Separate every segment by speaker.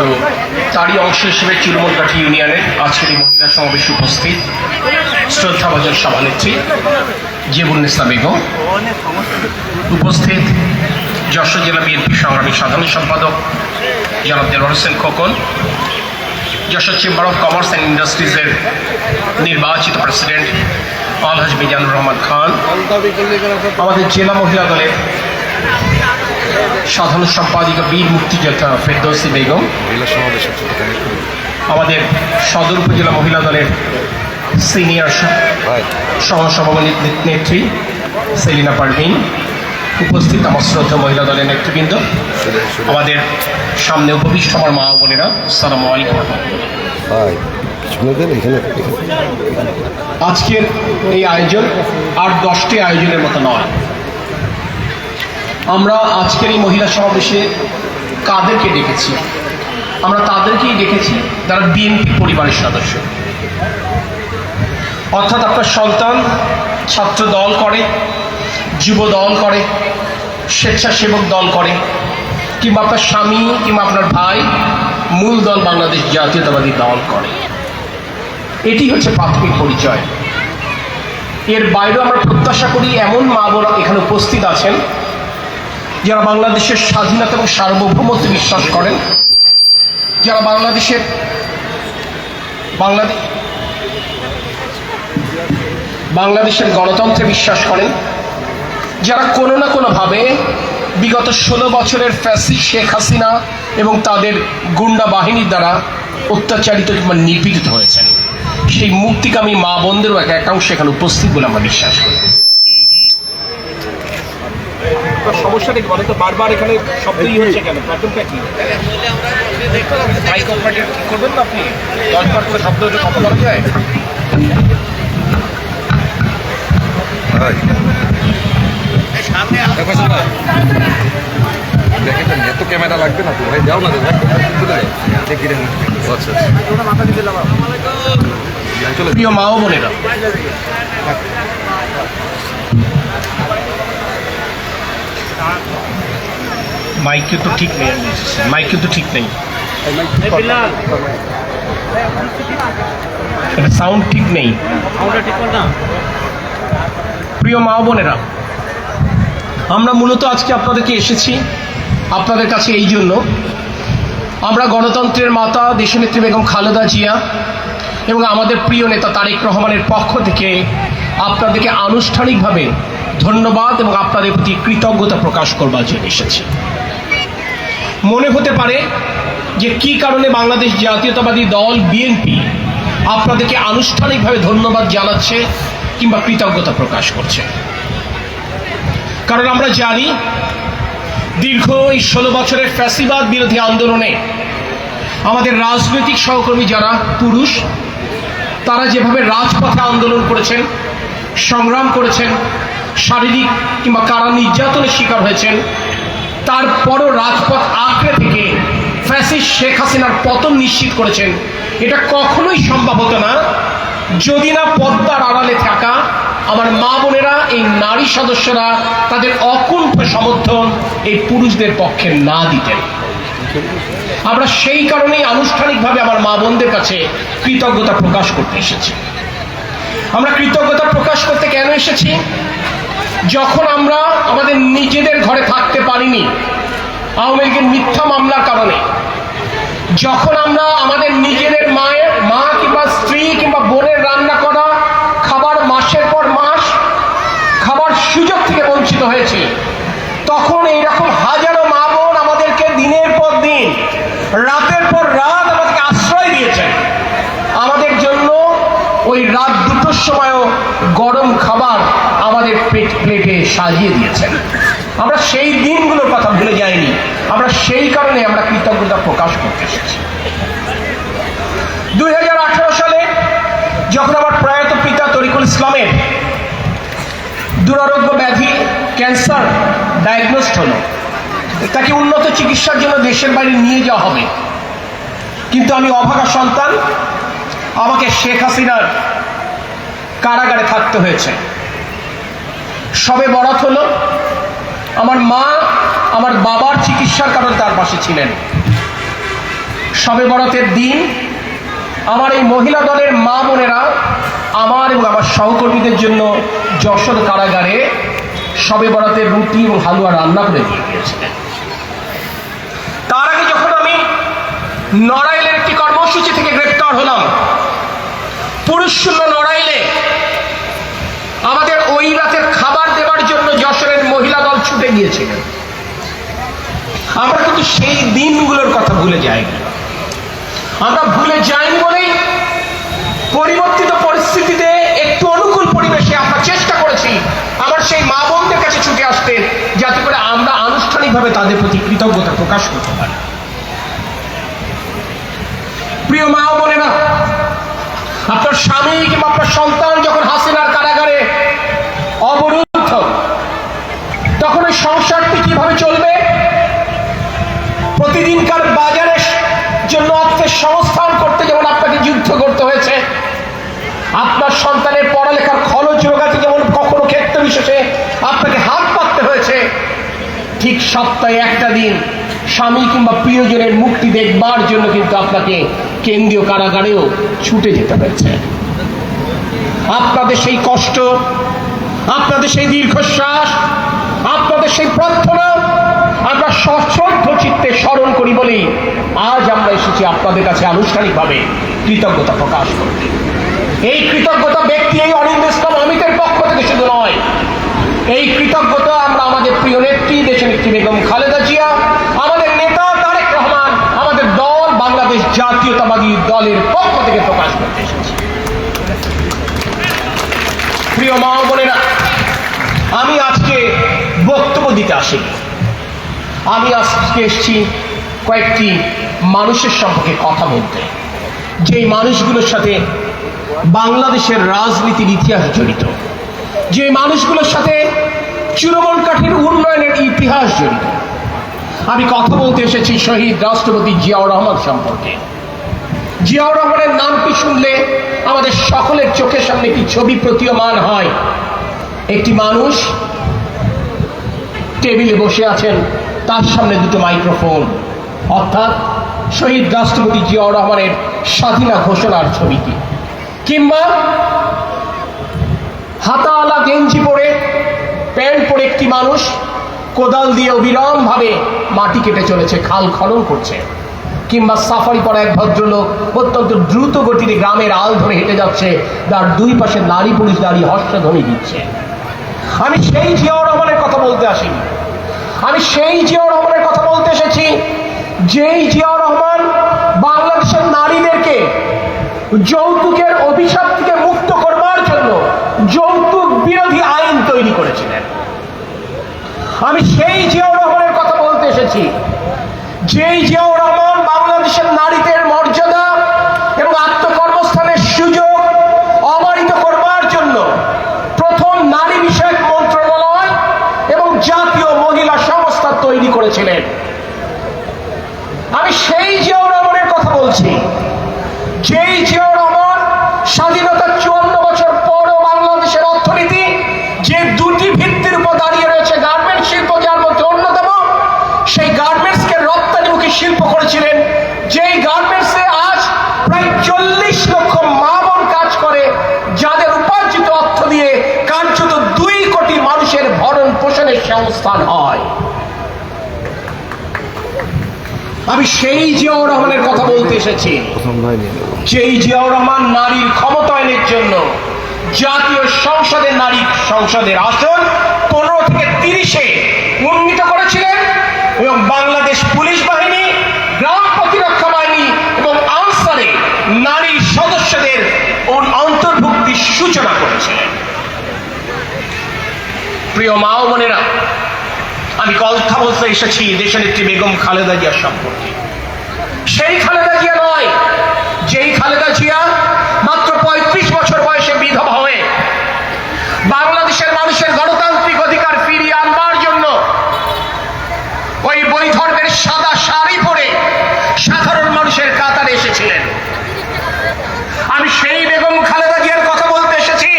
Speaker 1: তো তারই অংশ হিসেবে চুরমনকাঠি ইউনিয়নের আজকের এই মহিলা সমাবেশে উপস্থিত শ্রদ্ধাভাজন সভানেত্রী জেবুন্নেসা বেগম। উপস্থিত যশোর জেলা বিএনপি সংগ্রামী সাধারণ সম্পাদক জনাব Delwar Hossain Khokon, Jessore chamber of commerce and ইন্ডাস্ট্রিজের নির্বাচিত প্রেসিডেন্ট আলহাজ মিজানুর রহমান খান, আমাদের জেলা মহিলা দলের সাধারণ সম্পাদিকা বীর মুক্তিযোদ্ধা ফেরদৌসি বেগম। আমাদের সদর উপজেলা মহিলা দলের সিনিয়র সহসভাপতি নেত্রী সেলিনা পারভিন। উপস্থিত আমার শ্রদ্ধা মহিলা দলের নেতৃবৃন্দ। আমাদের সামনে উপবিষ্ট আমার মা বোনেরা সালাম আলাইকুম। আজকের এই আয়োজন আর দশটি আয়োজনের মতো নয়। আমরা আজকের এই মহিলা সমাবেশে কাদেরকে ডেকেছি? আমরা তাদেরকেই ডেকেছি যারা বিএনপি পরিবারের সদস্য। অর্থাৎ আপনার সন্তান ছাত্র দল করে, যুব দল করে, স্বেচ্ছাসেবক দল করে, কিংবা আপনার স্বামী কিংবা আপনার ভাই মূল দল বাংলাদেশ জাতীয়তাবাদী দল করে। এটি হচ্ছে প্রাথমিক পরিচয়। এর বাইরেও আমরা প্রত্যাশা করি এমন মা বোন এখানে উপস্থিত আছেন যারা বাংলাদেশের স্বাধীনতা এবং সার্বভৌমত্বে বিশ্বাস করেন, যারা বাংলাদেশের বাংলাদেশ বাংলাদেশের গণতন্ত্রে বিশ্বাস করেন, যারা কোনো না কোনোভাবে বিগত ষোলো বছরের ফ্যাসি শেখ হাসিনা এবং তাদের গুন্ডা বাহিনীর দ্বারা অত্যাচারিত কিংবা নিপীড়িত হয়েছেন। সেই মুক্তিকামী মা বোনদেরও এক একাংশ এখানে উপস্থিত বলে আমরা বিশ্বাস করি। সমস্যাটা কি? বলতো বারবার এখানে শব্দই হচ্ছে কেন? প্রবলেমটা কি করবেন না আপনি? দশবার করে শব্দ হলে কত করা যায়?
Speaker 2: দেখেন এত ক্যামেরা লাগবে না তো? ভাই যাও না আচ্ছা আচ্ছা।
Speaker 1: প্রিয় মা ও বোনেরা। মাইকে তো ঠিক নেই মাইকে তো ঠিক নেই। সাউন্ড ঠিক নেই। প্রিয় মা বোনেরা আমরা মূলত আজকে আপনাদেরকে এসেছি আপনাদের কাছে এই জন্য। আমরা গণতন্ত্রের মাতা দেশনেত্রী বেগম খালেদা জিয়া এবং আমাদের প্রিয় নেতা তারেক রহমানের পক্ষ থেকে আপনাদেরকে আনুষ্ঠানিকভাবে ধন্যবাদ এবং আপনাদের প্রতি কৃতজ্ঞতা প্রকাশ করবার জন্য এসেছি। মনে হতে পারে যে কি কারণে বাংলাদেশ জাতীয়তাবাদী দল বিএনপি আপনাদেরকে আনুষ্ঠানিকভাবে ধন্যবাদ জানাচ্ছে কিংবা কৃতজ্ঞতা প্রকাশ করছে। কারণ আমরা জানি, দীর্ঘ এই ষোলো বছরের ফ্যাসিবাদ বিরোধী আন্দোলনে আমাদের রাজনৈতিক সহকর্মী যারা পুরুষ, তারা যেভাবে রাজপথে আন্দোলন করেছেন সংগ্রাম করেছেন, শারীরিক কিংবা কারা নির্যাতনের শিকার হয়েছেন, তারপরও রাজপথ আঁকড়ে থেকে ফ্যাসিস্ট শেখ হাসিনার পতন নিশ্চিত করেছেন। এটা কখনোই সম্ভব হতো না। যদি না পদ্মার আড়ালে থাকা আমার মা বোনেরা, এই নারী সদস্যরা তাদের অকুণ্ঠ সমর্থন এই পুরুষদের পক্ষে না দিতেন। আমরা সেই কারণেই আনুষ্ঠানিকভাবে আমার মা বোনদের কাছে কৃতজ্ঞতা প্রকাশ করতে এসেছি। আমরা কৃতজ্ঞতা প্রকাশ করতে কেন এসেছি? যখন আমরা আমাদের নিজেদের ঘরে থাকতে পারিনি, আওয়ামী লীগের মিথ্যা মামলার কারণে, যখন আমরা আমাদের নিজেদের মায়ের, মা কিংবা স্ত্রী কিংবা বোনের রান্না করা খাবার মাসের পর মাস খাবার সুযোগ থেকে বঞ্চিত হয়েছি, তখন এইরকম হাজারো মা বোন আমাদেরকে দিনের পর দিন রাতের পর রাত আমাদেরকে আশ্রয় দিয়েছেন আমাদের জন্য ওই রাত দুটোর সময়ও গরম খাবার আমাদের পেট প্লেটে সাজিয়ে দিয়েছেন। আমরা সেই দিনগুলোর কথা ভুলে যাইনি। আমরা সেই কারণে আমরা কৃতজ্ঞতা প্রকাশ করতে এসেছি। দুই সালে যখন আমার প্রয়াত পিতা তরিকুল ইসলামের দুরারোগ্য ব্যাধি ক্যান্সার ডায়াগনোস্ট হলো, তাকে উন্নত চিকিৎসার জন্য দেশের বাইরে নিয়ে যাওয়া হবে। কিন্তু আমি অভাগা সন্তান আমাকে শেখ হাসিনার কারাগারে থাকতে হয়েছে। সবে বরাত হলো, আমার মা, আমার বাবার চিকিৎসার কারণে তার পাশে ছিলেন। সবে বরাতের দিন আমার এই মহিলা দলের মা বোনেরা আমার এবং আমার সহকর্মীদের জন্য যশোর কারাগারে সবে বরাতে রুটি এবং হালুয়া রান্না করে দিয়ে গিয়েছিলেন। তার আগে যখন আমি নড়াইলের একটি কর্মসূচি থেকে গ্রেপ্তার হলাম পুরুষ শূন্য নড়াইলে আমাদের ওই রাতের খাবার দেওয়ার জন্য যশোরের মহিলা দল ছুটে গিয়েছিলেন আমরা কিন্তু সেই দিনগুলোর কথা ভুলে যাইনি। আমরা ভুলে যাইনি বলেই পরিবর্তিত পরিস্থিতিতে একটু অনুকূল পরিবেশে আমরা চেষ্টা করেছি আমার সেই মা বোনদের কাছে ছুটে আসতে, যাতে করে আমরা আনুষ্ঠানিকভাবে তাদের প্রতি কৃতজ্ঞতা প্রকাশ করতে পারি। প্রিয় মা বোনেরা আপনার স্বামী কিংবা আপনার সন্তান যখন হাসিনার কারাগারে অবরুদ্ধ, তখন ওই সংসারটি কীভাবে চলবে? প্রতিদিনকার বাজারের জন্য অর্থের সংস্থান করতে যেমন আপনাকে যুদ্ধ করতে হয়েছে, আপনার সন্তানের পড়ালেখার খরচ যোগাতে যেমন কখনো ক্ষেত্র বিশেষে আপনাকে হাত পাততে হয়েছে, ঠিক সপ্তাহে একটা দিন স্বামী কিংবা প্রিয়জনের মুক্তি দেখবার জন্য কিন্তু আপনাকে কেন্দ্রীয় কারাগারেও ছুটে যেতে হয়েছে। আপনাদের সেই কষ্ট, আপনাদের সেই দীর্ঘশ্বাস, আপনাদের সেই প্রার্থনা, আমরা সশ্রদ্ধ চিত্তে স্মরণ করি বলেই আজ আমরা এসেছি আপনাদের কাছে আনুষ্ঠানিকভাবে কৃতজ্ঞতা প্রকাশ করতে। এই কৃতজ্ঞতা ব্যক্তি এই অনিন্দ অমিতের পক্ষ থেকে শুধু নয়, এই কৃতজ্ঞতা আমরা আমাদের প্রিয় নেত্রী দেশের নেত্রী বেগম খালেদা জিয়া আমাদের নেতা তারেক রহমান আমাদের দল বাংলাদেশ জাতীয়তাবাদী দলের পক্ষ থেকে প্রকাশ করতে এসেছি। প্রিয় মা বোনেরা, আমি আজকে বক্তব্য দিতে আসিনি। আমি আজকে এসেছি কয়েকটি মানুষের সম্পর্কে কথা বলতে। যেই মানুষগুলোর সাথে বাংলাদেশের রাজনীতির ইতিহাস জড়িত যে মানুষগুলোর সাথে চূড়মন কাঠির উন্নয়নের ইতিহাস জড়িত। আমি কথা বলতে এসেছি শহীদ রাষ্ট্রপতি জিয়াউর রহমান সম্পর্কে। জিয়াউর রহমানের নামটি শুনলে? আমাদের সকলের চোখের সামনে একটি ছবি প্রতীয়মান হয়? একটি মানুষ টেবিলে বসে আছেন, তার সামনে দুটো মাইক্রোফোন। অর্থাৎ শহীদ রাষ্ট্রপতি জিয়াউর রহমানের স্বাধীনা ঘোষণার ছবিটি। কিংবা হাতাওয়ালা গেঞ্জি পরে, প্যান্ট পরে একটি মানুষ কোদাল দিয়ে অবিরাম ভাবে মাটি কেটে চলেছে, খাল খনন করছে। কিংবা সাফারি পরা এক ভদ্রলোক অত্যন্ত দ্রুত গতিতে গ্রামের আল ধরে হেঁটে যাচ্ছে তার দুই পাশে নারী পুরুষ দাঁড়িয়ে হর্ষধ্বনি দিচ্ছে। আমি সেই জিয়াউর রহমানের কথা বলতে আসিনি। আমি সেই জিয়াউর রহমানের কথা বলতে এসেছি, যেই জিয়াউর রহমান বাংলাদেশের নারীদেরকে যৌতুকের অভিশাপ থেকে মুক্ত করবার জন্য যৌতুক বিরোধী আইন তৈরি করেছিলেন। আমি সেই জিয়াউর রহমানের কথা বলতে এসেছি যেই জিয়াউর রহমান বাংলাদেশের নারীদের মর্যাদা এবং আত্মকর্মস্থানের সুযোগ অবারিত করবার জন্য প্রথম নারী বিষয়ক মন্ত্রণালয় এবং জাতীয় মহিলা সংস্থা তৈরি করেছিলেন। আমি সেই জিয়াউর রহমানের কথা বলছি। যেই জিয়াউর রহমান স্বাধীনতার চুয়ান্ন বছর পরও বাংলাদেশের অর্থনীতি যে দুটি ভিত্তির উপর দাঁড়িয়ে রয়েছে গার্মেন্ট শিল্প যার মধ্যে অন্যতম সেই গার্মেন্টসকে রপ্তানিমুখী শিল্প করেছিলেন যেই গার্মেন্টসে আজ প্রায় চল্লিশ লক্ষ মা বোন কাজ করে যাদের উপার্জিত অর্থ দিয়ে কার্যত দুই কোটি মানুষের ভরণ পোষণের হয়। আমি সেই জিয়াউর রহমানের কথা বলতে এসেছি। সেই জিয়াউর রহমান নারীর ক্ষমতায়নের জন্য জাতীয় সংসদের নারী সংসদের আসন পনেরো থেকে তিরিশে উন্নীত করেছিলেন এবং বাংলাদেশ পুলিশ বাহিনী গ্রাম প্রতিরক্ষা বাহিনী এবং আনসারে নারী সদস্যদের অন- অন্তর্ভুক্তির সূচনা করেছিলেন। প্রিয় মা ও বোনেরা আমি কথা বলতে এসেছি একটি বেগম খালেদা জিয়ার সম্পর্কে। সেই খালেদা জিয়া নয়, যেই খালেদা জিয়া মাত্র পঁয়ত্রিশ বছর বয়সে বিধবা হয়ে বাংলাদেশের মানুষের গণতান্ত্রিক অধিকার ফিরিয়ে আনবার জন্য ওই বৈধর্মের সাদা শাড়ি পরে সাধারণ মানুষের কাতারে এসেছিলেন আমি সেই বেগম খালেদা জিয়ার কথা বলতে এসেছি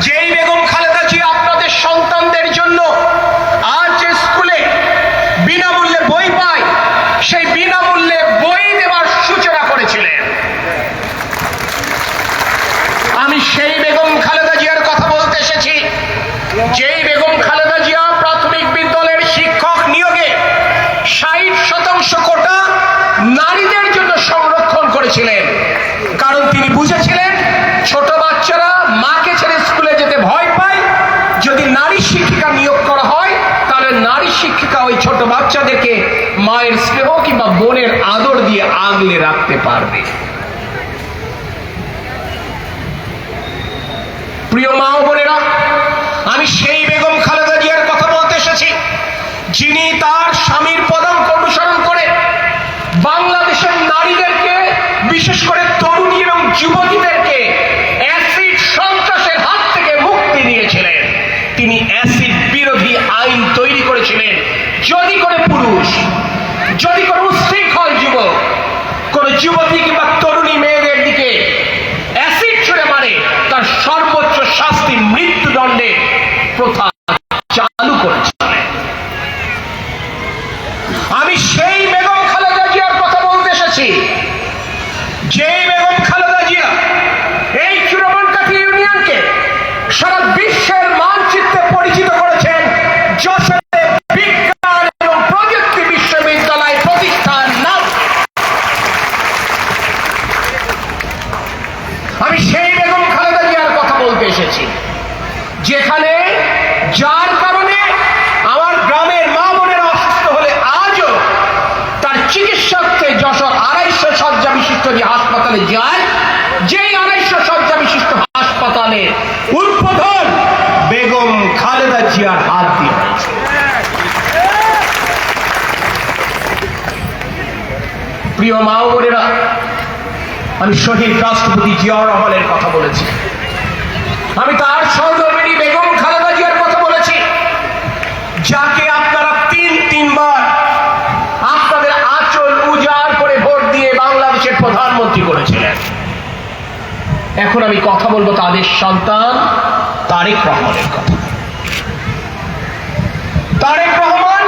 Speaker 1: যেই বেগম খালেদা জিয়া আপনাদের সন্তানদের জন্য আজ যে স্কুলে বিনামূল্যে বই পায় সেই বিনামূল্যে বই দেওয়ার নারীদের জন্য সংরক্ষণ করেছিলেন কারণ তিনি বুঝেছিলেন ছোট বাচ্চারা মাকে ছেড়ে স্কুলে যেতে ভয় পায় যদি নারী শিক্ষিকা নিয়োগ করা হয় তাহলে নারী শিক্ষিকা ওই ছোট বাচ্চাদেরকে মায়ের স্নেহ কিংবা বোনের আদর দিয়ে আগলে রাখতে পারবে। প্রিয় মা বোনেরা, আমি সেই বেগম খালেদা জিয়ার কথা বলতে এসেছি, যিনি তার স্বামীর পদাঙ্ক অনুসরণ করে বাংলাদেশের নারীদেরকে, বিশেষ করে তরুণী এবং যুবতীদেরকে অ্যাসিড সন্ত্রাসের হাত থেকে মুক্তি দিয়েছিলেন। তিনি অ্যাসিড বিরোধী আইন তৈরি করেছিলেন, যদি করে পুরুষ যদি কোনো উশৃঙ্খল যুবক, কোন যুবতী কিংবা তরুণী মেয়েদের দিকে অ্যাসিড ছুড়ে মারে, তার সর্বোচ্চ শাস্তি মৃত্যুদণ্ডের প্রথা চালু করেছিলেন আমি সেই বেগম খালেদা জিয়ার কথা বলতে এসেছি যেই বেগম খালেদা জিয়া এই চুরমনকাঠি ইউনিয়নকে সারা বিশ্বের মানচিত্রে পরিচিত করেছেন যশোরে বিজ্ঞান এবং প্রযুক্তি বিশ্ববিদ্যালয় প্রতিষ্ঠার নাম আমি সেই বেগম খালেদা জিয়ার কথা বলতে এসেছি যেখানে যার কারণে আমার গ্রামের মা বোনের অসুস্থ হলে আজও তার চিকিৎসককে যশোর আড়াইশো শয্যা বিশিষ্ট যে হাসপাতালে যায় যেই আড়াইশো শয্যা বিশিষ্ট হাসপাতালে উদ্বোধন বেগম খালেদা জিয়ার হাত দিয়ে হয়েছে। প্রিয় মা বোনেরা, আমি শহীদ রাষ্ট্রপতি জিয়াউর রহমানের কথা বলেছি। আমি তার সহধর্মিনী বেগম খালেদা জিয়ার কথা বলেছি। যাকে আপনারা তিন তিনবার আপনাদের আঁচল উজাড় করে ভোট দিয়ে বাংলাদেশের প্রধানমন্ত্রী করেছিলেন। এখন আমি কথা বলব তাদের সন্তান তারেক রহমানের কথা। তারেক রহমান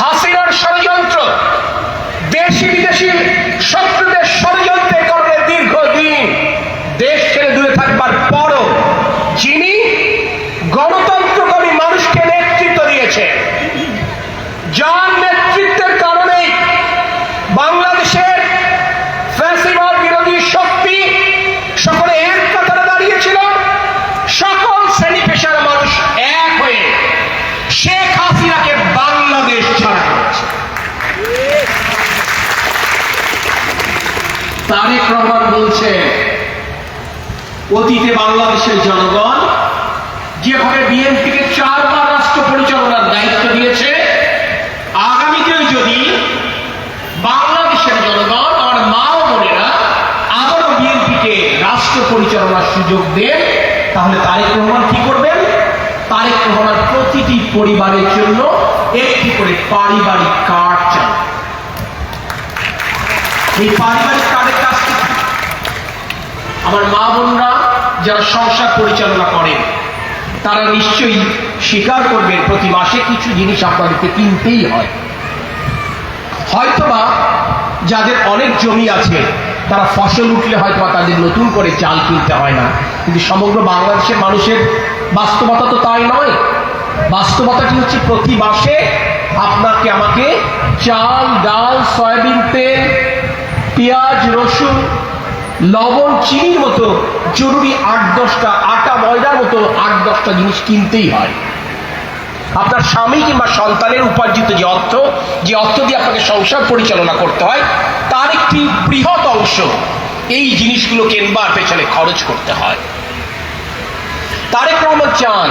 Speaker 1: হাসিনার ষড়যন্ত্র দেশি বিদেশি শত্রুদের ষড়যন্ত্রের কারণে দীর্ঘদিন দেশ ছেড়ে দূরে থাকবার পরও যিনি গণতন্ত্রকামী মানুষকে নেতৃত্ব দিয়েছে, যার নেতৃত্বের কারণেই বাংলাদেশের ফ্যাসিবাদ বিরোধী শক্তি সকলে এক কাতারে দাঁড়িয়েছিল সকল শ্রেণি পেশার মানুষ এক হয়ে শেখ হাসিনাকে বাংলাদেশ ছাড়া করেছে তারেক রহমান বলছে অতীতে বাংলাদেশের জনগণ যেভাবে বিএনপিকে চারবার রাষ্ট্র পরিচালনার দায়িত্ব দিয়েছে, আগামীতেও যদি বাংলাদেশের জনগণ আমার মা ও বোনেরা আবারও বিএনপিকে রাষ্ট্র পরিচালনার সুযোগ দেন, তাহলে তারেক রহমান কি করবেন তারেক রহমান প্রতিটি পরিবারের জন্য একটি করে পারিবারিক কার্ড চান এই পারিবারিক কার্ডের কাজটি? আমার মা বোনরা যারা সংসার পরিচালনা করেন, তারা নিশ্চয়ই স্বীকার করবেন প্রতি মাসে কিছু জিনিস আপনাদেরকে কিনতেই হয়। হয়তোবা যাদের অনেক জমি আছে, তারা ফসল উঠলে হয়তোবা তাদের নতুন করে চাল কিনতে হয় না। কিন্তু সমগ্র বাংলাদেশের মানুষের বাস্তবতা তো তাই নয়। বাস্তবতাটি হচ্ছে প্রতি মাসে আপনাকে আমাকে চাল, ডাল, সয়াবিন, তেল, পেঁয়াজ, রসুন লবণ, চিনির মতো জরুরি আট দশটা, আটা, ময়দার মতো আট দশটা জিনিস কিনতেই হয়। আপনার স্বামী কিংবা সন্তানের উপার্জিত যে অর্থ যে অর্থ দিয়ে আপনাকে সংসার পরিচালনা করতে হয়, তার একটি বৃহৎ অংশ এই জিনিসগুলো কেনবার পেছনে খরচ করতে হয়। তারেক রহমান চান,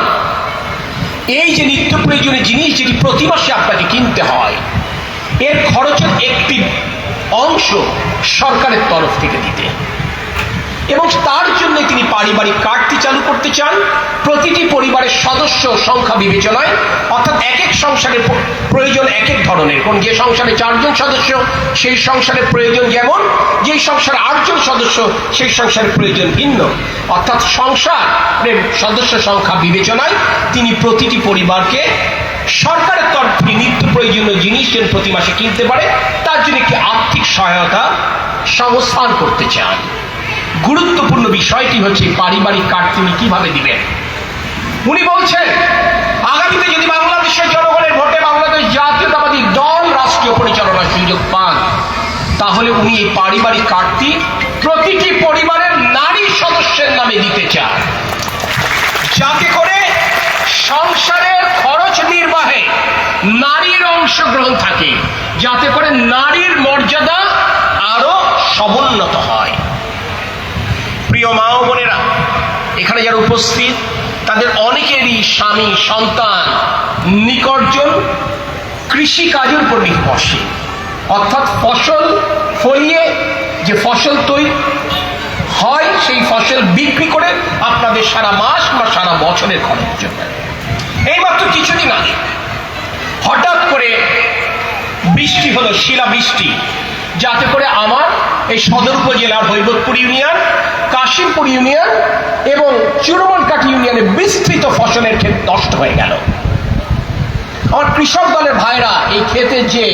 Speaker 1: এই যে নিত্য প্রয়োজনীয় জিনিস যেটি প্রতি মাসে আপনাকে কিনতে হয়, এর খরচের একটি অংশ সরকারের তরফ থেকে দিতে। এবং তার জন্য তিনি পারিবারিক কার্ডটি চালু করতে চান। প্রতিটি পরিবারের সদস্য সংখ্যা বিবেচনায়, অর্থাৎ এক এক সংসারের প্রয়োজন এক এক ধরনের। কোন যে সংসারে চারজন সদস্য, সেই সংসারের প্রয়োজন যেমন, যেই সংসারে আটজন সদস্য, সেই সংসারের প্রয়োজন ভিন্ন। অর্থাৎ সংসারের সদস্য সংখ্যা বিবেচনায় তিনি প্রতিটি পরিবারকে সরকারের তরফ থেকে নিত্য প্রয়োজনীয় জিনিস যেন প্রতি মাসে কিনতে পারে, তার জন্য একটি আর্থিক সহায়তা সংস্থান করতে চান। গুরুত্বপূর্ণ বিষয়টি হচ্ছে পারিবারিক কার্ড তিনি কীভাবে দিবেন? উনি বলছেন, আগামীতে যদি বাংলাদেশের জনগণের ভোটে বাংলাদেশ জাতীয়তাবাদী দল রাষ্ট্রীয় পরিচালনার সুযোগ পান, তাহলে উনি এই পারিবারিক কার্ডটি প্রতিটি পরিবারের নারী সদস্যের নামে দিতে চান। যাতে করে সংসারের খরচ নির্বাহে নারীর অংশগ্রহণ থাকে, যাতে করে নারীর মর্যাদা আরও সমুন্নত হয়। প্রিয় মা ও বোনেরা, এখানে যারা উপস্থিত, তাদের অনেকেরই স্বামী, সন্তান, নিকটজন কৃষি কাজের উপর নির্ভরশীল। অর্থাৎ ফসল ফলিয়ে যে ফসল তৈরি হয়, সেই ফসল বিক্রি করে আপনাদের সারা মাস বা সারা বছরের খরচ জন্য এইমাত্র কিছুদিন আগে হঠাৎ করে বৃষ্টি হলো শিলা বৃষ্টি যাতে করে আমার এই সদর উপজেলার হৈবতপুর ইউনিয়ন, কাশিমপুর ইউনিয়ন এবং চুরমনকাঠি ইউনিয়নে বিস্তৃত ফসলের ক্ষেত নষ্ট হয়ে গেল। আমার কৃষক দলের ভাইরা এই ক্ষেতে যে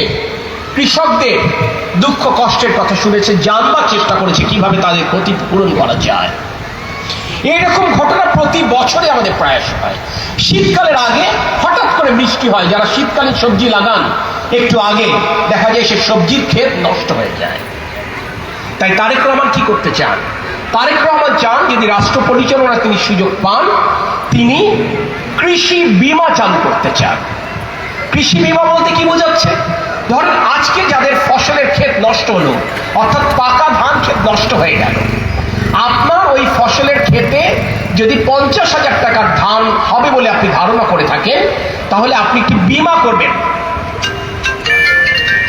Speaker 1: কৃষকদের দুঃখ কষ্টের কথা শুনেছে, জানবার চেষ্টা করেছে কীভাবে তাদের ক্ষতিপূরণ করা যায়। এইরকম ঘটনা প্রতি বছরে আমাদের প্রয়াস হয়। শীতকালের আগে হঠাৎ করে বৃষ্টি হয়, যারা শীতকালীন সবজি লাগান একটু আগে দেখা যায় সে সবজির ক্ষেত নষ্ট হয়ে যায়। তাই তারেক রহমান কি করতে চান? তারেক রহমান চান যদি রাষ্ট্র পরিচালনা তিনি সুযোগ পান, তিনি কৃষি বীমা চালু করতে চান। কৃষি বীমা বলতে কি বোঝাচ্ছে? ধরেন আজকে যাদের ফসলের ক্ষেত নষ্ট হলো, অর্থাৎ পাকা ধান ক্ষেত নষ্ট হয়ে গেল। আপনার ওই ফসলের ক্ষেতে যদি পঞ্চাশ হাজার টাকার ধান হবে বলে আপনি ধারণা করে থাকেন, তাহলে আপনি কি বীমা করবেন?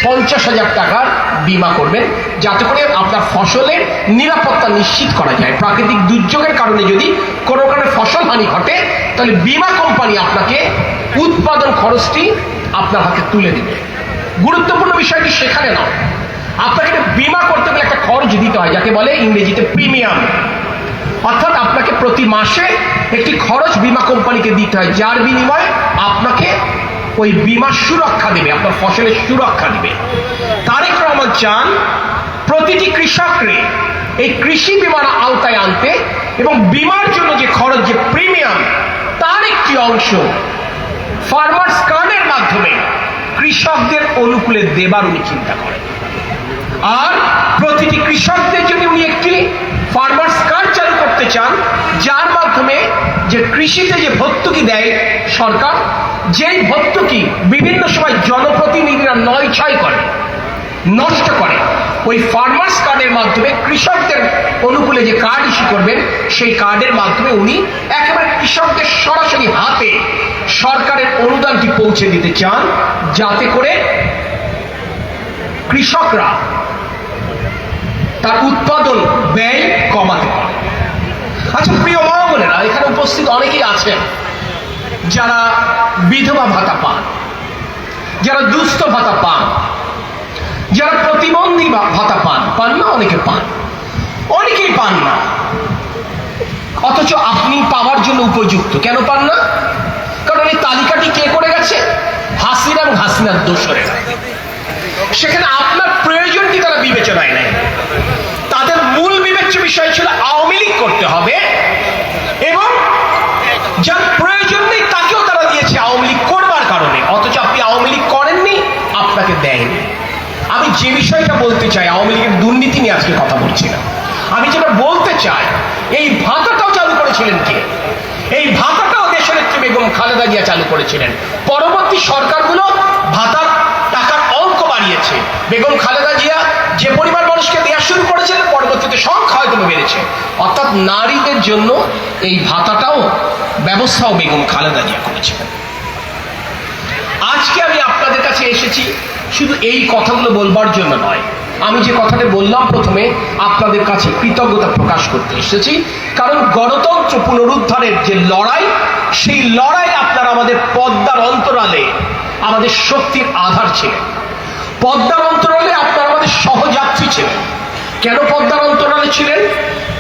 Speaker 1: পঞ্চাশ হাজার টাকার বীমা করবেন, যাতে করে আপনার ফসলের নিরাপত্তা নিশ্চিত করা যায়। প্রাকৃতিক দুর্যোগের কারণে যদি কোনো কারণে ফসল হানি ঘটে, তাহলে বীমা কোম্পানি আপনাকে উৎপাদন খরচটি আপনার হাতে তুলে দেবে। গুরুত্বপূর্ণ বিষয়টি সেখানে না আপনাকে বীমা করতে গেলে একটা খরচ দিতে হয়, যাকে বলে ইংরেজিতে প্রিমিয়াম। অর্থাৎ আপনাকে প্রতি মাসে একটি খরচ বীমা কোম্পানিকে দিতে হয়, যার বিনিময়ে আপনাকে ওই বীমা সুরক্ষা দেবে, আপনার ফসলের সুরক্ষা দেবে। তারেক রহমান চান প্রতিটি কৃষকরে এই কৃষি বিমার আওতায় আনতে এবং বিমার জন্য যে খরচ, যে প্রিমিয়াম, তার একটি অংশ ফার্মার্স কার্ডের মাধ্যমে কৃষকদের অনুকূলে দেবার উনি চিন্তা করেন। আর প্রতিটি কৃষকদের যদি উনি একটি ফার্মার্স কার্ড চালু করতে চান, যার মাধ্যমে যে কৃষিতে যে ভর্তুকি দেয় সরকার যেই ভর্তুকি বিভিন্ন সময় জনপ্রতিনিধিরা নয় ছয় করে, নষ্ট করে, ওই ফার্মার্স কার্ডের মাধ্যমে কৃষকদের অনুকূলে যে কার্ড ইস্যু করবেন, সেই কার্ডের মাধ্যমে উনি একেবারে কৃষকদের সরাসরি হাতে সরকারের অনুদানটি পৌঁছে দিতে চান, যাতে করে কৃষকরা তার উৎপাদন ব্যয় কমাতে পারে। আচ্ছা প্রিয় মা বোনেরা, এখানে উপস্থিত অনেকেই আছেন। যারা বিধবা ভাতা পান, যারা দুস্থ ভাতা পান, যারা প্রতিবন্ধী ভাতা পান পান না, অনেকে পান। অনেকেই পান না। অথচ আপনি পাওয়ার জন্য উপযুক্ত। কেন পান না? কারণ এই তালিকাটি কে করে গেছে? হাসিনা এবং হাসিনার দোসরেরা। সেখানে আপনার প্রয়োজনটি তারা বিবেচনায় নেয়। তাদের মূল বিবেচ্য বিষয় ছিল আওয়ামী লীগ করতে হবে এবং যার প্রয়োজন নেই তাকেও তারা দিয়েছে আওয়ামী লীগ করবার কারণে অথচ আপনি আওয়ামী লীগ করেননি আপনাকে দেয়নি। আমি যে বিষয়টা বলতে চাই, আওয়ামী লীগের দুর্নীতি নিয়ে আজকে কথা বলছি না। আমি যেটা বলতে চাই, এই ভাতাটাও চালু করেছিলেন কে? এই ভাতাটাও দেশনেত্রী বেগম খালেদা জিয়া চালু করেছিলেন। পরবর্তী সরকারগুলো ভাতার টাকার অঙ্ক বাড়িয়েছে। বেগম খালেদা জিয়া যে পরিমাণ মানুষকে দেওয়া শুরু করেছিলেন পরবর্তীতে সংখ্যা হয়তো বেড়েছে। অর্থাৎ নারীদের জন্য এই ভাতাটাও ব্যবস্থাও বেগম খালেদা জিয়া করেছিলেন। আজকে আমি আপনাদের কাছে এসেছি শুধু এই কথাগুলো বলবার জন্য নয়। আমি যে কথাটা বললাম প্রথমে আপনাদের কাছে কৃতজ্ঞতা প্রকাশ করতে এসেছি। কারণ গণতন্ত্র পুনরুদ্ধারের যে লড়াই, সেই লড়াই আপনারা আমাদের পদ্মার অন্তরালে আমাদের শক্তির আধার ছিলেন। পদ্মার অন্তরালে আপনারা আমাদের সহযাত্রী ছিলেন। কেন পদ্মার অন্তরালে ছিলেন?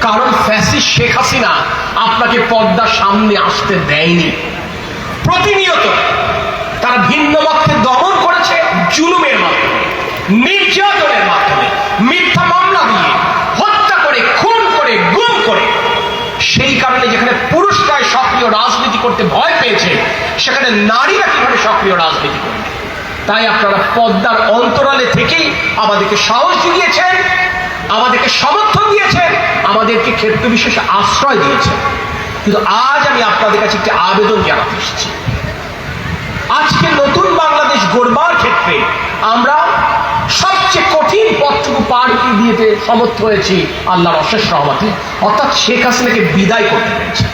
Speaker 1: কারণ ফ্যাসিস শেখ হাসিনা আপনাকে পদ্মার সামনে আসতে দেয়নি। প্রতিনিয়ত তারা ভিন্ন দমন করেছে জুলুমের মাধ্যমে, নির্যাতনের মাধ্যমে, মিথ্যা মামলা দিয়ে হত্যা করে, খুন করে, গুম করে, সেই কারণে যেখানে পুরুষরাই সক্রিয় রাজনীতি করতে ভয় পেয়েছে, সেখানে নারীরা কীভাবে সক্রিয় রাজনীতি করবে? তাই আপনারা পদ্মার অন্তরালে থেকেই আমাদেরকে সাহস দিয়েছেন আমাদেরকে সমর্থন দিয়েছেন, আমাদেরকে ক্ষেত্র বিশেষে আশ্রয় দিয়েছেন। কিন্তু আজ আমি আপনাদের কাছে একটি আবেদন জানাতে এসেছি। আজকে নতুন বাংলাদেশ গড়বার ক্ষেত্রে আমরা সবচেয়ে কঠিন পথটুকু পার দিয়ে সমর্থ হয়েছি আল্লাহর অশেষ রহমতে। অর্থাৎ শেখ হাসিনাকে বিদায় করতে পেরেছি।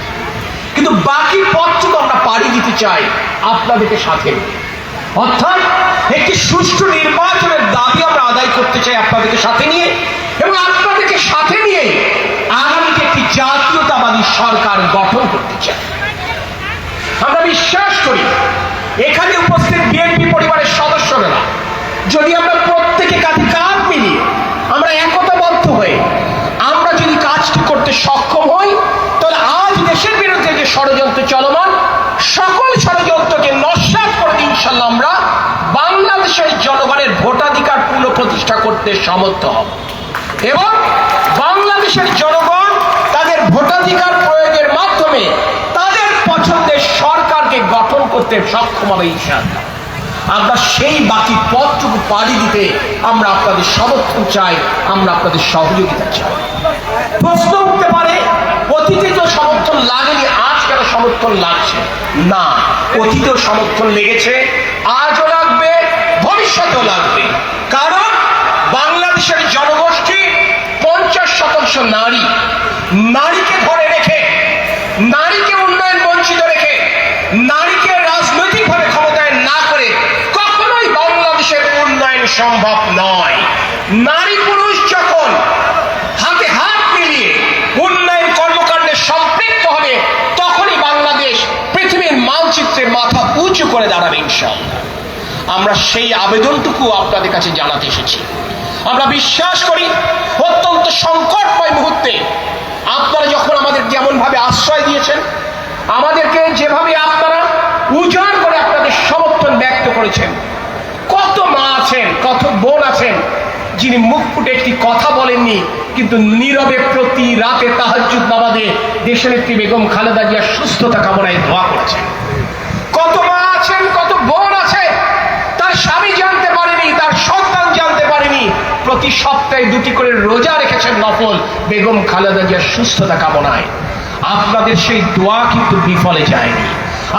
Speaker 1: কিন্তু বাকি পথটুকু আমরা পাড়ি দিতে চাই আপনাদেরকে সাথে অর্থাৎ একটি সুষ্ঠু নির্বাচনের দাবি আমরা আদায় করতে চাই আপনাদেরকে সাথে নিয়ে এবং আপনাদেরকে সাথে নিয়ে আগামীতে একটি জাতীয়তাবাদী সরকার গঠন করতে চাই। আমরা বিশ্বাস করি, এখানে যদি আমরা প্রত্যেকে কাঁধে কাঁধ মিলিয়ে আমরা একতাবদ্ধ হয়ে আমরা যদি কাজটি করতে সক্ষম হই, তাহলে আজ দেশের বিরুদ্ধে যে ষড়যন্ত্র চলমান, সকল ষড়যন্ত্রকে নস্বাত করে ইনশাল্লাহ আমরা বাংলাদেশের জনগণের ভোটাধিকার পূর্ণ প্রতিষ্ঠা করতে সমর্থ হব। এবং বাংলাদেশের জনগণ তাদের ভোটাধিকার প্রয়োগের মাধ্যমে তাদের পছন্দের সরকারকে গঠন করতে সক্ষম হবে ইনশাআল্লাহ আমরা সেই বাকি পথটুকু পাড়ি দিতে আমরা আপনাদের সমর্থন চাই, আমরা আপনাদের সহযোগিতা চাই। প্রশ্ন উঠতে পারে, অতীতে তো সমর্থন লাগেনি, আজ কেন সমর্থন লাগছে? না, অতীতেও সমর্থন লেগেছে, আজও লাগবে, ভবিষ্যতেও লাগবে। কারণ বাংলাদেশের জনগোষ্ঠী পঞ্চাশ শতাংশ নারী। নারীকে ধরে রেখে, নারীকে উন্নয়ন বঞ্চিত রেখে নারীকে রাজনৈতিকভাবে ক্ষমতায় না করে কখনোই বাংলাদেশের উন্নয়ন সম্ভব নয়। নারী পুরুষ যখন হাতে হাত মিলিয়ে উন্নয়ন কর্মকাণ্ডে সম্পৃক্ত হবে, তখনই বাংলাদেশ পৃথিবীর মানচিত্রে মাথা উঁচু করে দাঁড়াবে ইনশাআল্লাহ। আমরা সেই আবেদনটুকু আপনাদের কাছে জানাতে এসেছি। আমরা বিশ্বাস করি, অত্যন্ত সংকটময় মুহূর্তে আপনারা যখন আমাদের যেমন ভাবে আশ্রয় দিয়েছেন, আমাদেরকে যেভাবে আপনারা উজাড় করে আপনাদের সমর্থন ব্যক্ত করেছেন কত মা আছেন কত বোন আছেন যিনি মুখ ফুটে একটি কথা বলেননি, কিন্তু নীরবে প্রতি রাতে তাহাজুদ নামাজে দেশনেত্রী বেগম খালেদা জিয়ার সুস্থতা কামনায় দোয়া করেছেন। কত মা আছেন, কত বোন আছে, তার স্বামী জানতে পারেনি, তার সন্তান জানতে পারেনি। প্রতি সপ্তাহে দুটি করে রোজা রেখেছেন নফল বেগম খালেদা জিয়ার সুস্থতা কামনায়। আপনাদের সেই দোয়া কিন্তু বিফলে যায়নি।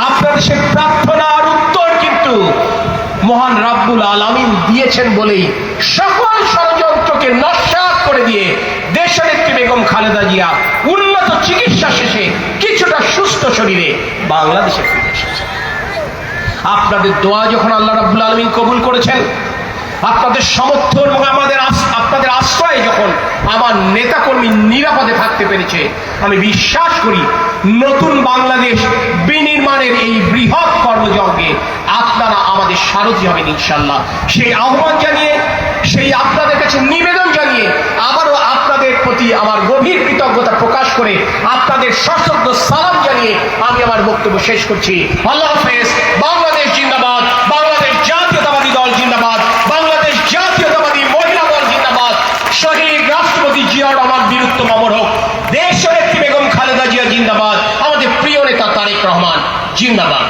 Speaker 1: আপনাদের সেই প্রার্থনার উত্তর কিন্তু মহান রাব্বুল আলামিন দিয়েছেন বলেই সকল ষড়যন্ত্রকে নস্বাত করে দিয়ে দেশনেত্রী বেগম খালেদা জিয়া উন্নত চিকিৎসা শেষে কিছুটা সুস্থ শরীরে বাংলাদেশে ফিরে এসেছে আপনাদের দোয়া যখন আল্লাহ রাব্বুল আলমিন কবুল করেছেন, আপনাদের সমর্থন এবং আমাদের আপনাদের আশ্রয়ে যখন আমার নেতাকর্মী নিরাপদে থাকতে পেরেছে, আমি বিশ্বাস করি নতুন বাংলাদেশ বিনির্মাণের এই বৃহৎ কর্মযজ্ঞে আপনারা আমাদের সারথি হবেন ইনশাল্লাহ সেই আহ্বান জানিয়ে সেই আপনাদের কাছে নিবেদন জানিয়ে আবারও আপনাদের প্রতি আমার গভীর কৃতজ্ঞতা প্রকাশ করে আপনাদের সশব্দ সালাম জানিয়ে আমি আমার বক্তব্য শেষ করছি। আল্লাহ হাফেজ, বাংলাদেশ জিন্দাবাদ, বাংলাদেশ জাতীয়তাবাদী দল জিন্দাবাদ, বাংলাদেশ জাতীয়তাবাদী মহিলা দল জিন্দাবাদ। শহীদ রাষ্ট্রপতি জিয়া রহমান বীরত্ব অমর হোক দেশ বেগম খালেদা জিয়া জিন্দাবাদ, আমাদের প্রিয় নেতা তারেক রহমান জিন্দাবাদ।